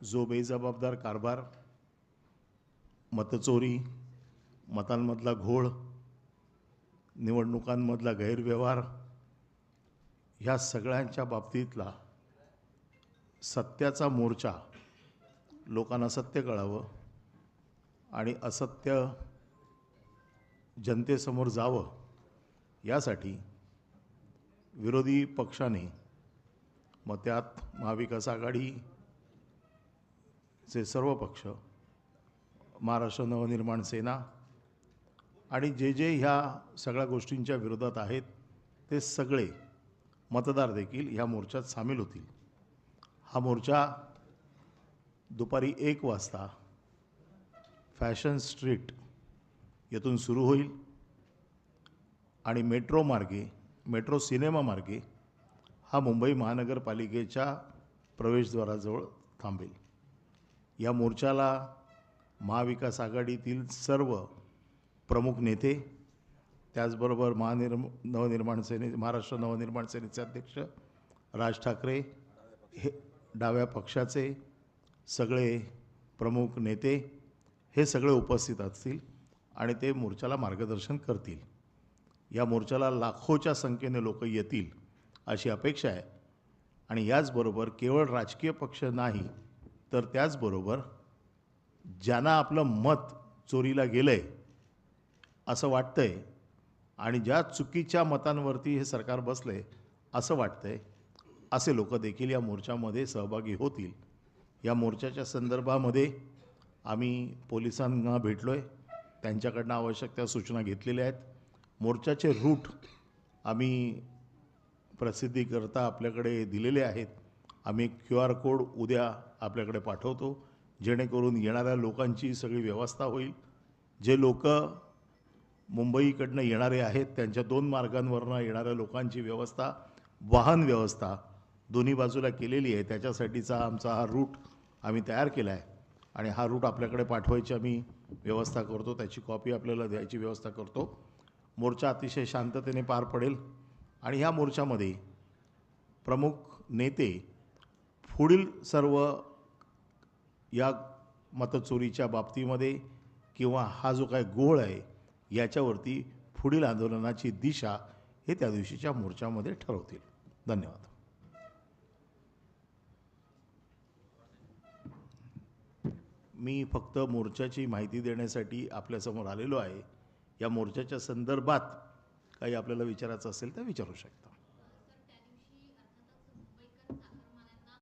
जो बेजबाबदार कारभार मतचोरी मतांमधला घोळ निवडणुकांमधला गैरव्यवहार ह्या सगळ्यांच्या बाबतीतला सत्याचा मोर्चा लोकांना सत्य कळावं आणि असत्य जनतेसमोर जावं यासाठी विरोधी पक्षाने मग त्यात महाविकास आघाडी चे सर्व पक्ष महाराष्ट्र नवनिर्माण सेना आणि जे जे ह्या सगळ्या गोष्टींच्या विरोधात आहेत ते सगळे मतदार देखील ह्या मोर्चात सामील होतील. हा मोर्चा दुपारी एक वाजता फॅशन स्ट्रीट येथून सुरू होईल आणि मेट्रो मार्गे मेट्रो सिनेमा मार्गे हा मुंबई महानगरपालिकेच्या प्रवेशद्वाराजवळ थांबेल. या मोर्चाला महाविकास आघाडीतील सर्व प्रमुख नेते त्याचबरोबर महानिर्म नवनिर्माण सेने महाराष्ट्र नवनिर्माण सेनेचे अध्यक्ष राज ठाकरे हे डाव्या पक्षाचे सगळे प्रमुख नेते हे सगळे उपस्थित असतील आणि ते मोर्चाला मार्गदर्शन करतील. या मोर्चाला लाखोच्या संख्येने लोक येतील अशी अपेक्षा आहे. आणि याचबरोबर केवळ राजकीय पक्ष नाही तर त्याचबरोबर ज्यांना आपलं मत चोरीला गेलं आहे असं वाटतं आहे आणि ज्या चुकीच्या मतांवरती हे सरकार बसलं आहे असं वाटतं आहे असे लोक देखील या मोर्चामध्ये सहभागी होतील. या मोर्चाच्या संदर्भामध्ये आम्ही पोलिसांना भेटलो आहे त्यांच्याकडनं आवश्यक त्या सूचना घेतलेल्या आहेत. मोर्चाचे रूट आम्ही प्रसिद्धीकरता आपल्याकडे दिलेले आहेत. आम्ही क्यू आर कोड उद्या आपल्याकडे पाठवतो. जेणेकरून येणाऱ्या लोकांची सगळी व्यवस्था होईल. जे लोक मुंबईकडनं येणारे आहेत त्यांच्या दोन मार्गांवरनं येणाऱ्या लोकांची व्यवस्था वाहन व्यवस्था दोन्ही बाजूला केलेली आहे. त्याच्यासाठीचा आमचा हा रूट आम्ही तयार केला आहे. आणि हा रूट आपल्याकडे पाठवायची आम्ही व्यवस्था करतो. त्याची कॉपी आपल्याला द्यायची व्यवस्था करतो. मोर्चा अतिशय शांततेने पार पडेल. आणि ह्या मोर्चामध्ये प्रमुख नेते पुढील सर्व या मतचोरीच्या बाबतीमध्ये किंवा हा जो काय गोळ आहे याच्यावरती पुढील आंदोलनाची दिशा हे त्या दिवशीच्या मोर्चामध्ये ठरवतील. धन्यवाद. मी फक्त मोर्चाची माहिती देण्यासाठी आपल्यासमोर आलेलो आहे. या मोर्चाच्या संदर्भात काही आपल्याला विचारायचं असेल तर विचारू शकता.